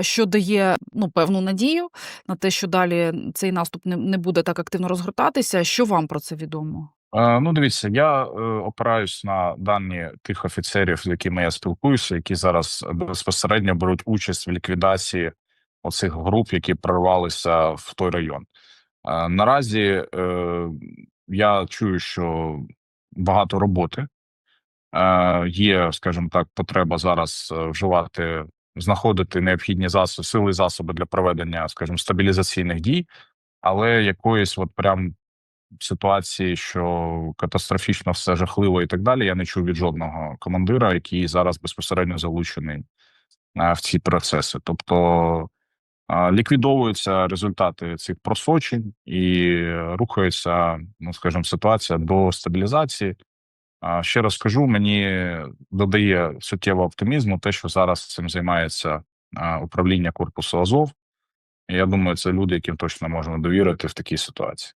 що дає ну певну надію на те, що далі цей наступ не, буде так активно розгортатися. Що вам про це відомо? Ну, дивіться, я е, опираюсь на дані тих офіцерів, з якими я спілкуюся, які зараз безпосередньо беруть участь в ліквідації оцих груп, які прорвалися в той район. Наразі е, я чую, що багато роботи. Е, Є, скажімо так, потреба зараз вживати, знаходити необхідні засоби, сили і засоби для проведення, скажімо, стабілізаційних дій, але якоїсь, от прям ситуації, що катастрофічно все жахливо і так далі. Я не чув від жодного командира, який зараз безпосередньо залучений в ці процеси. Тобто ліквідовуються результати цих просочень і рухається, ну скажімо, ситуація до стабілізації. Ще раз кажу, мені додає суттєво оптимізму те, що зараз цим займається управління корпусу Азов. Я думаю, це люди, яким точно можна довірити в такій ситуації.